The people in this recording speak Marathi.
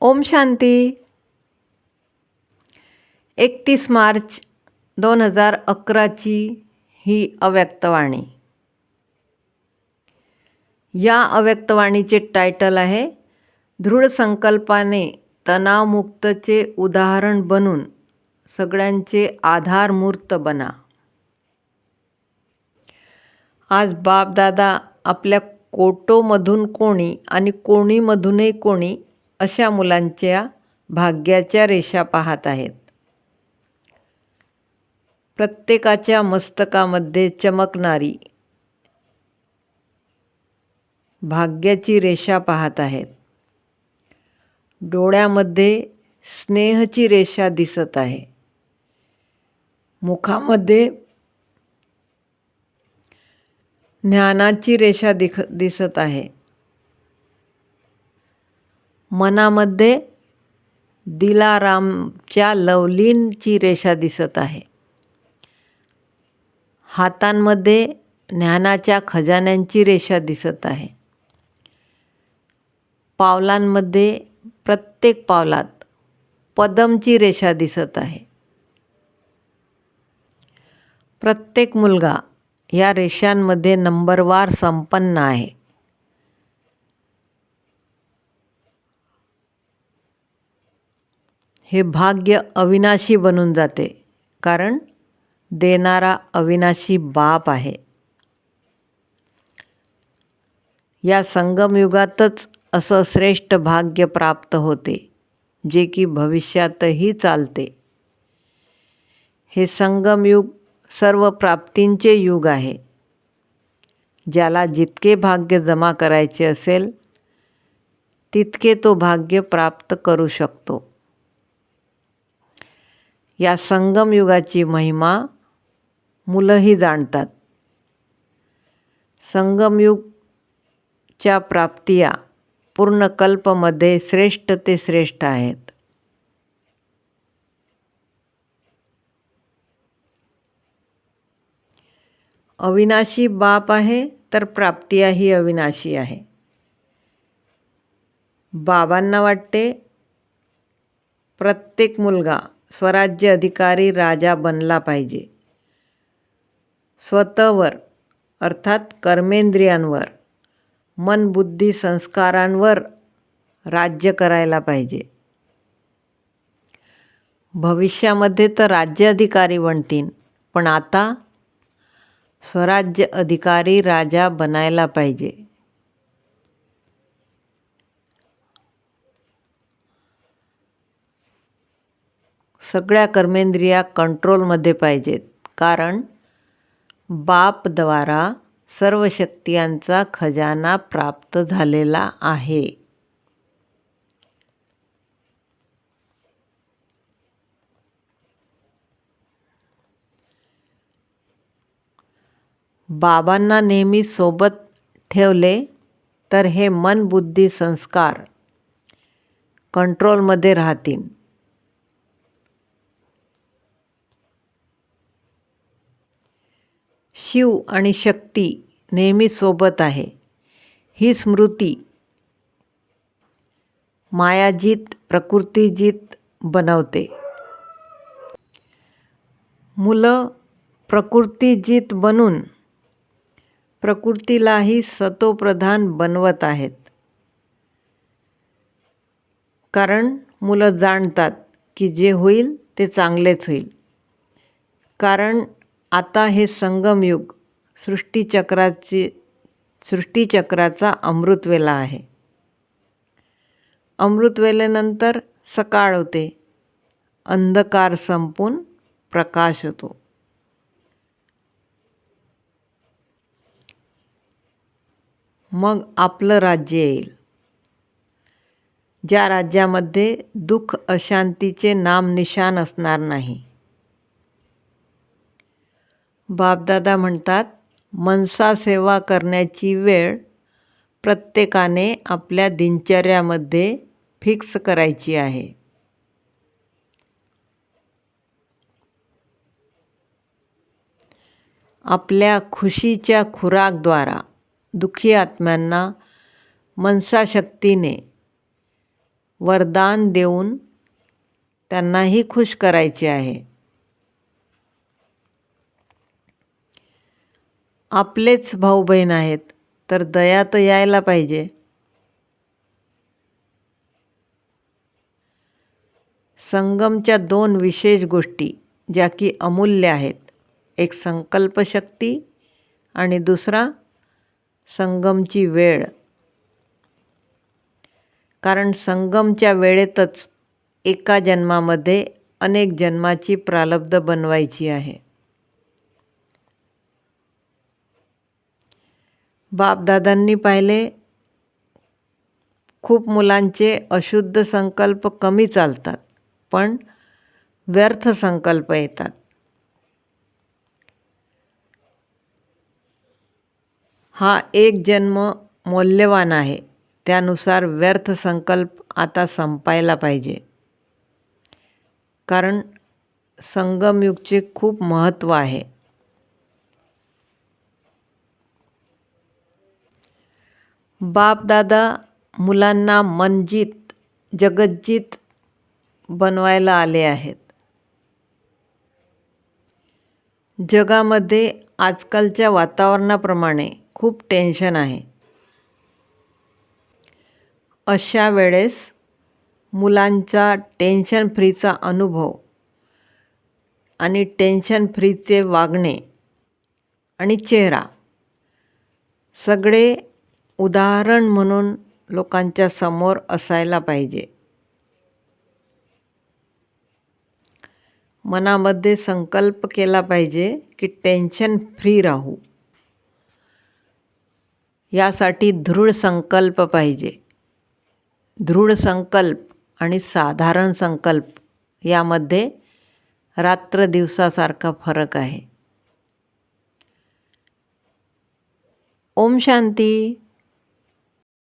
ओम शांती. एकतीस मार्च दोन हजार अकराची ही अव्यक्तवाणी या अव्यक्तवाणीचे टायटल आहे दृढ संकल्पाने तणावमुक्तचे उदाहरण बनून सगळ्यांचे आधारमूर्त बना. आज बापदादा आपल्या कोटोमधून कोणी आणि कोणीमधूनही कोणी अशा मुलांच्या भाग्याच्या रेषा पाहत आहेत. प्रत्येकाच्या मस्तकामध्ये चमकणारी भाग्याची रेषा पाहत आहेत. डोळ्यामध्ये स्नेहची रेषा दिसत आहे. मुखामध्ये ज्ञानाची रेषा दिख दिसत आहे. मनामध्ये दिलारामच्या लवलींची रेषा दिसत आहे. हातांमध्ये ज्ञानाच्या खजान्यांची रेषा दिसत आहे. पावलांमध्ये प्रत्येक पावलात पदमची रेषा दिसत आहे. प्रत्येक मुलगा या रेषांमध्ये नंबरवार संपन्न आहे. हे भाग्य अविनाशी बनून जाते. कारण देणारा अविनाशी बाप आहे. या संगमयुगातच असं श्रेष्ठ भाग्य प्राप्त होते जे की भविष्यातही चालते. हे संगमयुग सर्व प्राप्तींचे युग आहे. ज्याला जितके भाग्य जमा करायचे असेल तितके तो भाग्य प्राप्त करू शकतो. या संगमयुगाची महिमा मुलंही जाणतात. संगमयुगच्या प्राप्तिया पूर्ण कल्पमध्ये श्रेष्ठ ते श्रेष्ठ आहेत. अविनाशी बाप आहे तर प्राप्तियाही अविनाशी आहे. बाबांना वाटते प्रत्येक मुलगा स्वराज्य अधिकारी राजा बनला पाहिजे. स्वतःवर अर्थात कर्मेंद्रियांवर मन बुद्धी संस्कारांवर राज्य करायला पाहिजे. भविष्यामध्ये तर राज्य अधिकारी बनतील पण आता स्वराज्य अधिकारी राजा बनायला पाहिजे. सगळ्या कर्मेंद्रिया कंट्रोलमध्ये पाहिजेत. कारण बापद्वारा सर्व शक्तियांचा खजाना प्राप्त झालेला आहे. बाबांना नेहमी सोबत ठेवले तर हे मन बुद्धी संस्कार कंट्रोलमध्ये राहतील. शिव आणि शक्ती नेहमी सोबत आहे. ही स्मृती मायाजीत प्रकृतीजीत बनवते. मुलं प्रकृतीजीत बनून प्रकृतीलाही सतोप्रधान बनवत आहेत. कारण मुलं जाणतात की जे होईल ते चांगलेच होईल. कारण आता हे संगमयुग सृष्टीचक्राची सृष्टीचक्राचा अमृतवेला आहे. अमृतवेलेनंतर सकाळ होते. अंधकार संपून प्रकाश होतो. मग आपलं राज्य येईल. ज्या राज्यामध्ये दुःख अशांतीचे नामनिशान असणार नाही. बापदादा म्हणतात मनसा सेवा करण्याची वेळ प्रत्येकाने आपल्या दिनचर्यामध्ये फिक्स करायची आहे. आपल्या खुशीच्या खुराकद्वारा दुःखी आत्म्यांना मनसाशक्तीने वरदान देऊन त्यांनाही खुश करायचे आहे. आपलेच भाऊ बहीण आहेत तर दया तर यायला पाहिजे. संगमच्या दोन विशेष गोष्टी ज्या की अमूल्य आहेत. एक संकल्पशक्ती आणि दुसरा संगमची वेळ. कारण संगमच्या वेळेतच एका जन्मामध्ये अनेक जन्माची प्रालब्ध बनवायची आहे. बापदादांनी पाहिले खूप मुलांचे अशुद्ध संकल्प कमी चालतात पण व्यर्थ संकल्प येतात. हा एक जन्म मौल्यवान आहे. त्यानुसार व्यर्थ संकल्प आता संपायला पाहिजे. कारण संगमयुगचे खूप महत्त्व आहे. बापदादा मुलांना मनजित जगज्जीत बनवायला आले आहेत. जगामध्ये आजकालच्या वातावरणाप्रमाणे खूप टेन्शन आहे. अशा वेळेस मुलांचा टेन्शन फ्रीचा अनुभव आणि टेन्शन फ्रीचे वागणे आणि चेहरा सगळे उदाहरण म्हणून लोकांच्या समोर असायला पाहिजे. मनामध्ये संकल्प केला पाहिजे की टेन्शन फ्री राहू. यासाठी दृढ संकल्प पाहिजे. दृढ संकल्प आणि साधारण संकल्प यामध्ये रात्र दिवसासारखा फरक आहे. ओम शांती.